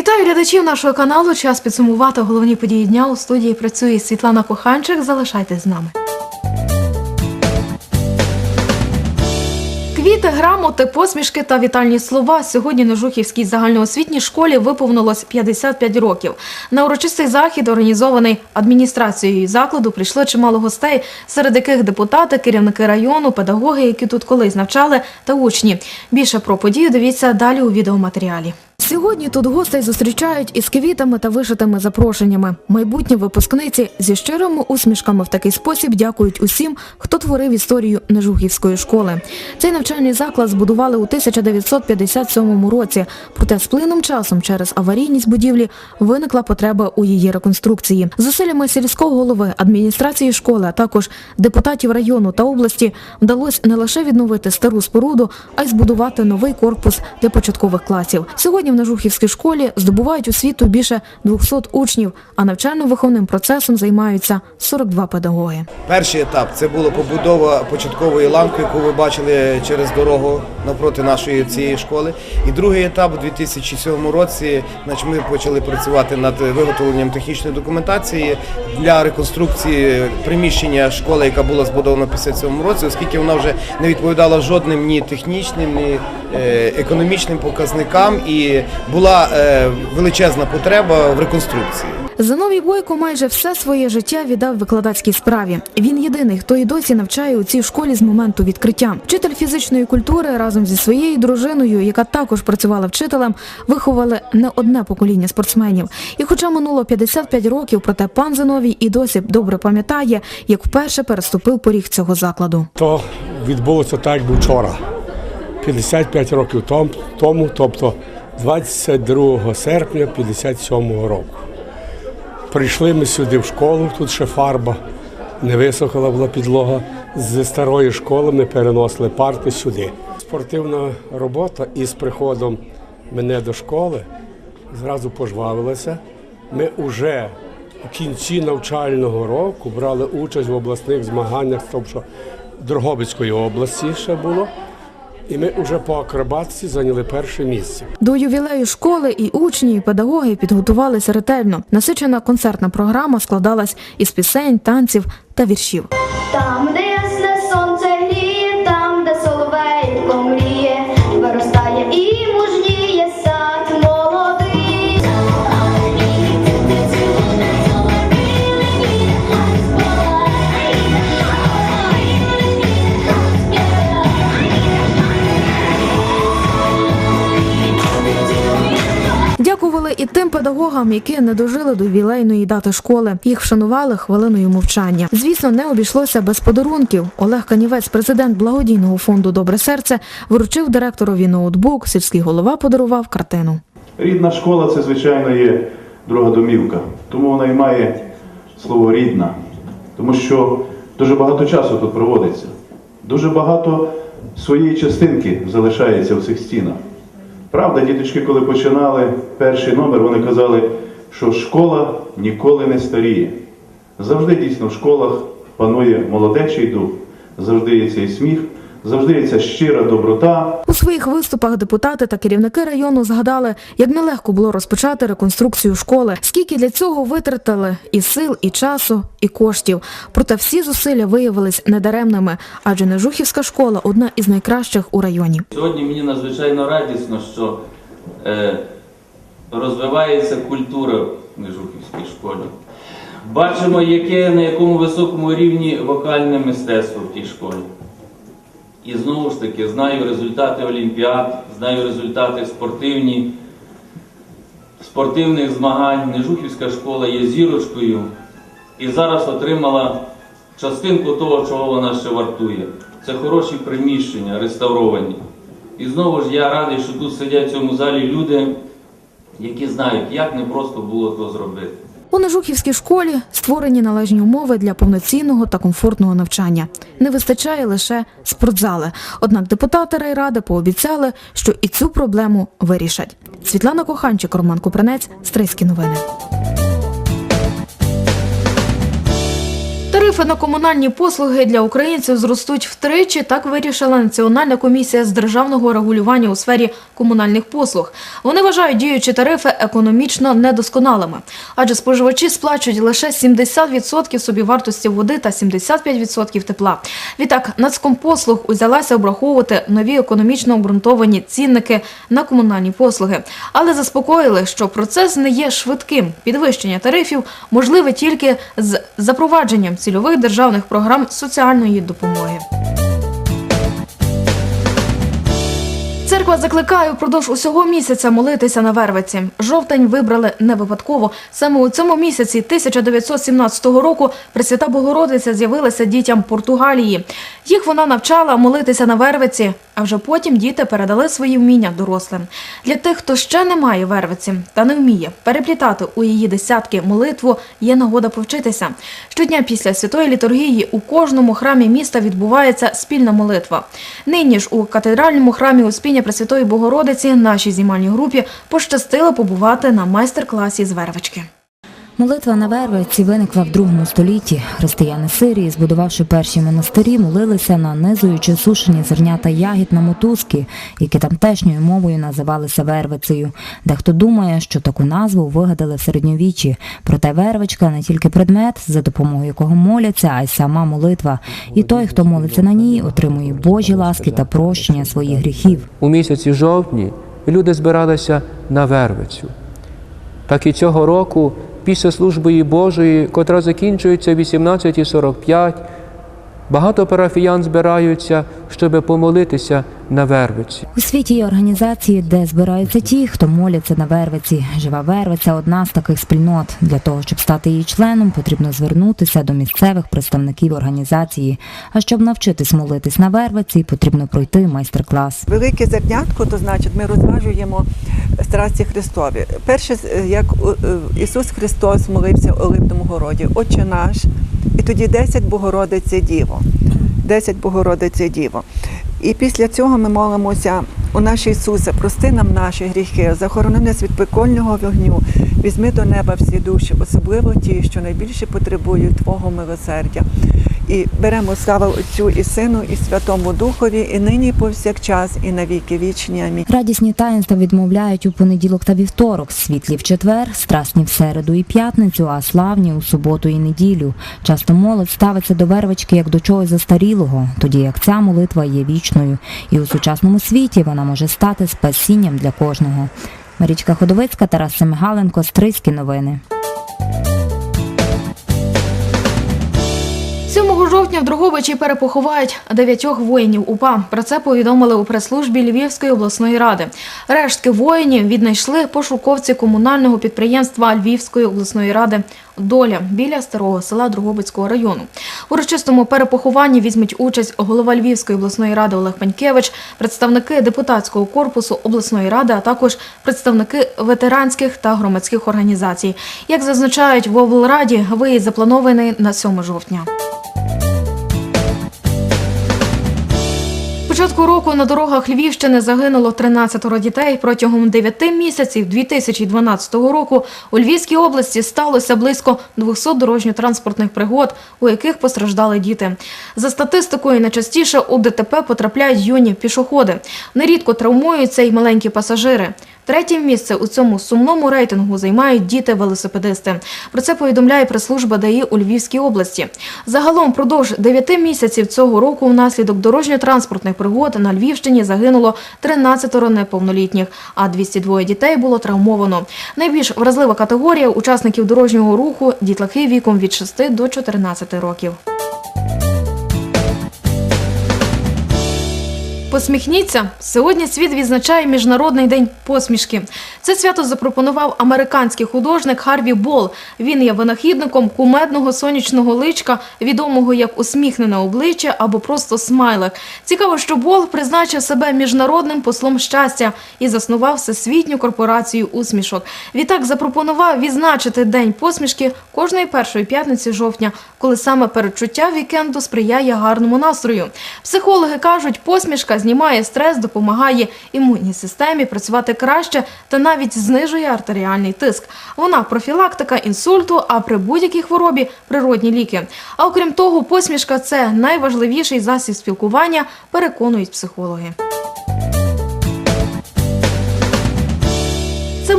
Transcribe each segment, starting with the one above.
Вітаю глядачів нашого каналу. Час підсумувати головні події дня. У студії працює Світлана Коханчик. Залишайтесь з нами. Квіти, грамоти, посмішки та вітальні слова. Сьогодні на Жухівській загальноосвітній школі виповнилось 55 років. На урочистий захід, організований адміністрацією закладу, прийшло чимало гостей, серед яких депутати, керівники району, педагоги, які тут колись навчали, та учні. Більше про подію дивіться далі у відеоматеріалі. Сьогодні тут гостей зустрічають із квітами та вишитими запрошеннями. Майбутні випускниці зі щирими усмішками в такий спосіб дякують усім, хто творив історію Нежухівської школи. Цей навчальний заклад збудували у 1957 році. Проте з плином часом через аварійність будівлі виникла потреба у її реконструкції. Зусиллями сільського голови, адміністрації школи, а також депутатів району та області вдалося не лише відновити стару споруду, а й збудувати новий корпус для початкових класів. Сьогодні в Нежухівській школі здобувають освіту більше 200 учнів, а навчально-виховним процесом займаються 42 педагоги. Перший етап це була побудова початкової ланки, яку ви бачили через дорогу навпроти нашої цієї школи. І другий етап у 2007 році, значить, ми почали працювати над виготовленням технічної документації для реконструкції приміщення школи, яка була збудована в 57 році, оскільки вона вже не відповідала жодним ні технічним, ні е, економічним показникам, і була е, величезна потреба в реконструкції. Зиновій Бойко майже все своє життя віддав викладацькій справі. Він єдиний, хто і досі навчає у цій школі з моменту відкриття. Вчитель фізичної культури разом зі своєю дружиною, яка також працювала вчителем, виховали не одне покоління спортсменів. І хоча минуло 55 років, проте пан Зиновій і досі добре пам'ятає, як вперше переступив поріг цього закладу. То відбулося так, як вчора. 55 років тому, тобто 22 серпня 57 року. Прийшли ми сюди в школу, тут ще фарба, не висохла була підлога. З старої школи ми переносили парти сюди. Спортивна робота із приходом мене до школи зразу пожвавилася. Ми вже в кінці навчального року брали участь в обласних змаганнях, тобто Дрогобицької області ще було. І ми вже по акробатці зайняли перше місце. До ювілею школи і учні, і педагоги підготувалися ретельно. Насичена концертна програма складалась із пісень, танців та віршів. Там, де педагогам, які не дожили до ювілейної дати школи. Їх вшанували хвилиною мовчання. Звісно, не обійшлося без подарунків. Олег Канівець, президент благодійного фонду Добре серце, вручив директорові ноутбук. Сільський голова подарував картину. Рідна школа це, звичайно, є друга домівка. Тому вона і має слово рідна. Тому що дуже багато часу тут проводиться. Дуже багато своєї частинки залишається в цих стінах. Правда, діточки, коли починали перший номер, вони казали, що школа ніколи не старіє. Завжди дійсно в школах панує молодечий дух, завжди є цей сміх, завжди є ця щира доброта, У своїх виступах депутати та керівники району згадали, як нелегко було розпочати реконструкцію школи, скільки для цього витратили і сил, і часу, і коштів. Проте всі зусилля виявились недаремними, адже Нежухівська школа одна із найкращих у районі. Сьогодні мені надзвичайно радісно, що е, розвивається культура в Нежухівській школі. Бачимо, яке, на якому високому рівні вокальне мистецтво в тій школі. І знову ж таки, знаю результати олімпіад, знаю результати спортивні, спортивних змагань. Нежухівська школа є зірочкою і зараз отримала частинку того, чого вона ще вартує. Це хороші приміщення, реставровані. І знову ж я радий, що тут сидять в цьому залі люди, які знають, як непросто було то зробити. У Нежухівській школі створені належні умови для повноцінного та комфортного навчання. Не вистачає лише спортзали. Однак депутати райради пообіцяли, що і цю проблему вирішать. Світлана Коханчик, Роман Купранець, Стрийські новини. Тарифи на комунальні послуги для українців зростуть втричі. Так вирішила Національна комісія з державного регулювання у сфері комунальних послуг. Вони вважають діючі тарифи економічно недосконалими, адже споживачі сплачують лише 70% собівартості води та 75% тепла. Відтак, Нацкомпослуг узялася обраховувати нові економічно обґрунтовані цінники на комунальні послуги, але заспокоїли, що процес не є швидким. Підвищення тарифів можливе тільки з запровадженням цільових державних програм соціальної допомоги. Церква закликає впродовж усього місяця молитися на Вервиці. Жовтень вибрали не випадково. Саме у цьому місяці 1917 року Пресвята Богородиця з'явилася дітям Португалії. Їх вона навчала молитися на Вервиці, а вже потім діти передали свої вміння дорослим. Для тих, хто ще не має Вервиці та не вміє переплітати у її десятки молитву, є нагода повчитися. Щодня після святої літургії у кожному храмі міста відбувається спільна молитва. Нині ж у катедральному храмі Успіння Пресвятої Богородиці нашій знімальній групі пощастило побувати на майстер-класі з вервички. Молитва на Вервиці виникла в другому столітті. Християни Сирії, збудувавши перші монастирі, молилися на низуючи сушені зернята ягід на мотузки, які тамтешньою мовою називалися Вервицею. Дехто думає, що таку назву вигадали в середньовіччі. Проте вервичка не тільки предмет, за допомогою якого моляться, а й сама молитва. І той, хто молиться на ній, отримує Божі ласки та прощення своїх гріхів. у місяці жовтні люди збиралися на Вервицю. Так і цього року, після служби Божої, котра закінчується в 18.45, багато парафіян збираються, щоб помолитися на Вервиці. У світі є організації, де збираються ті, хто моляться на Вервиці. Жива Вервиця одна з таких спільнот. Для того, щоб стати її членом, потрібно звернутися до місцевих представників організації. А щоб навчитись молитись на Вервиці, потрібно пройти майстер-клас. Велике зернятко, то значить ми розважуємо страсті Христові. Перше, як е, е, Ісус Христос молився у Липному городі, Отче наш, і тоді 10 Богородице Діво. 10 Богородиці Діво. І після цього ми молимося у нашій Ісусе, прости нам наші гріхи, захорони нас від пекольного вогню, візьми до неба всі душі, особливо ті, що найбільше потребують Твого милосердя. І беремо славу Отцю і Сину, і Святому Духові, і нині, повсякчас, і на віки вічні. Амінь. Радісні таїнства відмовляють у понеділок та вівторок, світлі в четвер, страсні в середу і п'ятницю, а славні у суботу і неділю. Часто молодь ставиться до вервички як до чогось застарілого, тоді як ця молитва є вічною, і у сучасному світі вона може стати спасінням для кожного. Марічка Ходовицька, Тарас Семигаленко, Стрийські новини. Жовтня в Дрогобичі перепоховають дев'ятьох воїнів УПА. Про це повідомили у прес-службі Львівської обласної ради. Рештки воїнів віднайшли пошуковці комунального підприємства Львівської обласної ради Доля біля старого села Дрогобицького району. У урочистому перепохованні візьмуть участь голова Львівської обласної ради Олег Панькевич, представники депутатського корпусу обласної ради, а також представники ветеранських та громадських організацій. Як зазначають в облраді, виїзд запланований на 7 жовтня. Початку року на дорогах Львівщини загинуло 13 дітей. Протягом 9 місяців 2012 року у Львівській області сталося близько 200 дорожньо-транспортних пригод, у яких постраждали діти. За статистикою, найчастіше у ДТП потрапляють юні пішоходи. Нерідко травмуються й маленькі пасажири. Третє місце у цьому сумному рейтингу займають діти-велосипедисти. Про це повідомляє прес-служба ДАІ у Львівській області. Загалом продовж 9 місяців цього року внаслідок дорожньо-транспортних пригод на Львівщині загинуло 13 неповнолітніх, а 202 дітей було травмовано. Найбільш вразлива категорія учасників дорожнього руху – дітлахи віком від 6 до 14 років. Посміхніться. Сьогодні світ відзначає Міжнародний день посмішки. Це свято запропонував американський художник Харві Бол. Він є винахідником кумедного сонячного личка, відомого як усміхнене обличчя або просто смайлик. Цікаво, що Бол призначив себе міжнародним послом щастя і заснував всесвітню корпорацію усмішок. Відтак запропонував відзначити день посмішки кожної першої п'ятниці жовтня. Коли саме передчуття вікенду сприяє гарному настрою. Психологи кажуть, посмішка знімає стрес, допомагає імунній системі працювати краще та навіть знижує артеріальний тиск. Вона профілактика інсульту, а при будь-якій хворобі природні ліки. А окрім того, посмішка це найважливіший засіб спілкування, переконують психологи.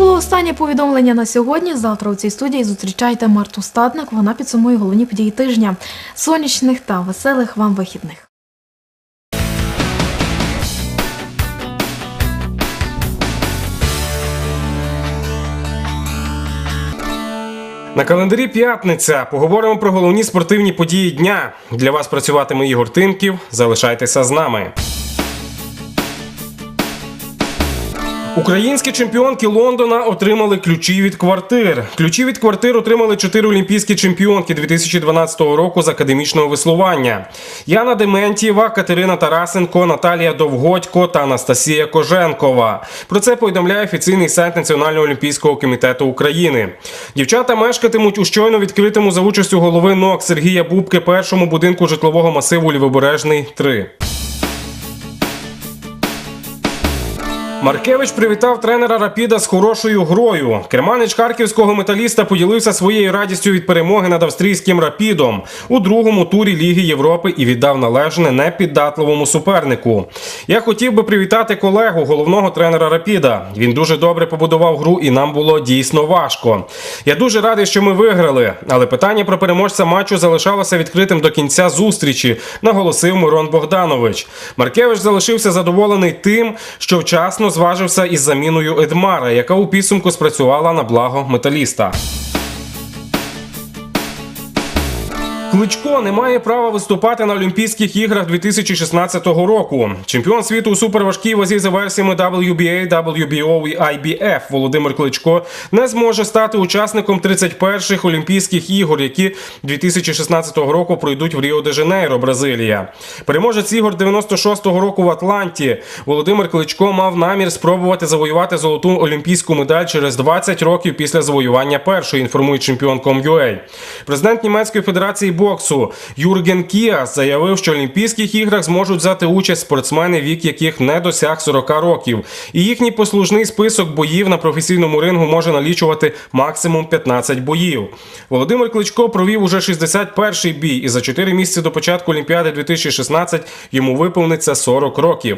Було останнє повідомлення на сьогодні. Завтра у цій студії зустрічайте Марту Статник. Вона підсумує головні події тижня. Сонячних та веселих вам вихідних. На календарі п'ятниця. Поговоримо про головні спортивні події дня. Для вас працюватиме Ігор Тимків. Залишайтеся з нами. Українські чемпіонки Лондона отримали ключі від квартир. Ключі від квартир отримали чотири олімпійські чемпіонки 2012 року з академічного веслування: Яна Дементьєва, Катерина Тарасенко, Наталія Довгодько та Анастасія Коженкова. Про це повідомляє офіційний сайт Національного олімпійського комітету України. Дівчата мешкатимуть у щойно відкритому за участю голови НОК Сергія Бубки першому будинку житлового масиву Лівобережний 3. Маркевич привітав тренера Рапіда з хорошою грою. Керманич харківського металіста поділився своєю радістю від перемоги над австрійським рапідом у другому турі Ліги Європи і віддав належне непіддатливому супернику. Я хотів би привітати колегу, головного тренера Рапіда. Він дуже добре побудував гру, і нам було дійсно важко. Я дуже радий, що ми виграли, але питання про переможця матчу залишалося відкритим до кінця зустрічі, наголосив Мирон Богданович. Маркевич залишився задоволений тим, що вчасно зважився із заміною Едмара, яка у підсумку спрацювала на благо металіста. Кличко не має права виступати на Олімпійських іграх 2016 року. Чемпіон світу у суперважкій вазі за версіями WBA, WBO і IBF Володимир Кличко не зможе стати учасником 31-х Олімпійських ігор, які 2016 року пройдуть в Ріо-де-Жанейро, Бразилія. Переможець ігор 96-го року в Атланті Володимир Кличко мав намір спробувати завоювати золоту олімпійську медаль через 20 років після завоювання першої. Інформує чемпіон.com.ua. Президент німецької федерації боксу Юрген Кіас заявив, що в Олімпійських іграх зможуть взяти участь спортсмени, вік яких не досяг 40 років, і їхній послужний список боїв на професійному рингу може налічувати максимум 15 боїв. Володимир Кличко провів уже 61-й бій, і за 4 місяці до початку Олімпіади 2016 йому виповниться 40 років.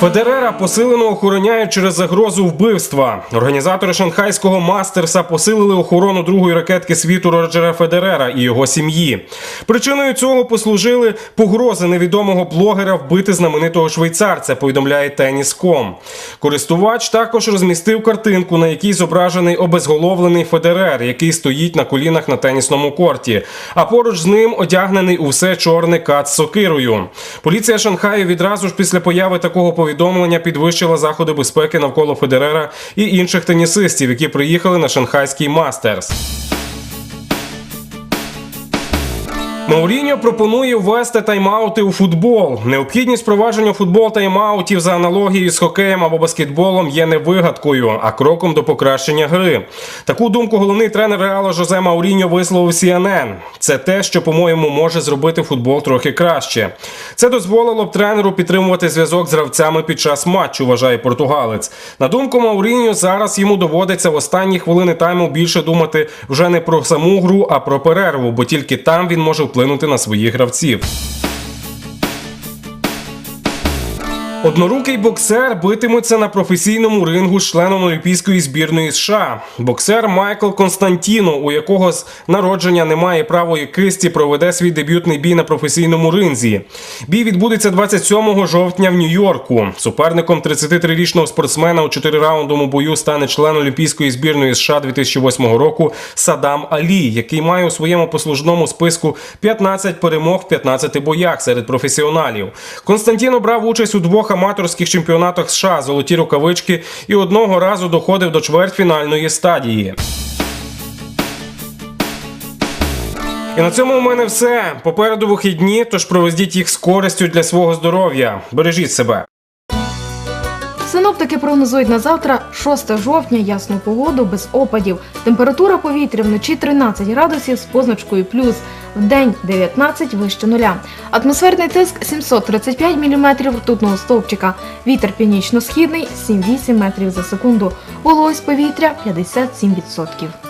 Федерера посилено охороняють через загрозу вбивства. Організатори шанхайського мастерса посилили охорону другої ракетки світу Роджера Федерера і його сім'ї. Причиною цього послужили погрози невідомого блогера вбити знаменитого швейцарця. Повідомляє Теніс.ком. Користувач також розмістив картинку, на якій зображений обезголовлений Федерер, який стоїть на колінах на тенісному корті. А поруч з ним одягнений у все чорне кат з сокирою. Поліція Шанхаю відразу ж після появи такого повідомлення підвищила заходи безпеки навколо Федерера і інших тенісистів, які приїхали на шанхайський мастерс. Мауріньо пропонує ввести тайм-аути у футбол. Необхідність впровадження футбол тайм-аутів за аналогією з хокеєм або баскетболом є не вигадкою, а кроком до покращення гри. Таку думку головний тренер Реала Жозе Мауріньо висловив CNN. Це те, що, по-моєму, може зробити футбол трохи краще. Це дозволило б тренеру підтримувати зв'язок з гравцями під час матчу, вважає португалець. На думку Мауріньо, зараз йому доводиться в останні хвилини тайму більше думати вже не про саму гру, а про перерву, бо тільки там він може вплинути на своїх гравців. Однорукий боксер битиметься на професійному рингу з членом Олімпійської збірної США. Боксер Майкл Константіно, у якого з народження немає правої кисті, проведе свій дебютний бій на професійному ринзі. Бій відбудеться 27 жовтня в Нью-Йорку. Суперником 33-річного спортсмена у 4-раундовому бою стане член Олімпійської збірної США 2008 року Садам Алі, який має у своєму послужному списку 15 перемог в 15 боях серед професіоналів. Константіно брав участь у двох аматорських чемпіонатах США золоті рукавички і одного разу доходив до чвертьфінальної стадії. І на цьому у мене все. Попереду вихідні, тож проведіть їх з користю для свого здоров'я. Бережіть себе. Синоптики прогнозують на завтра 6 жовтня ясну погоду без опадів. Температура повітря вночі 13 градусів з позначкою плюс, в день 19 вище нуля. Атмосферний тиск 735 мм ртутного стовпчика. Вітер північно-східний 7-8 метрів за секунду. Вологість повітря 57%.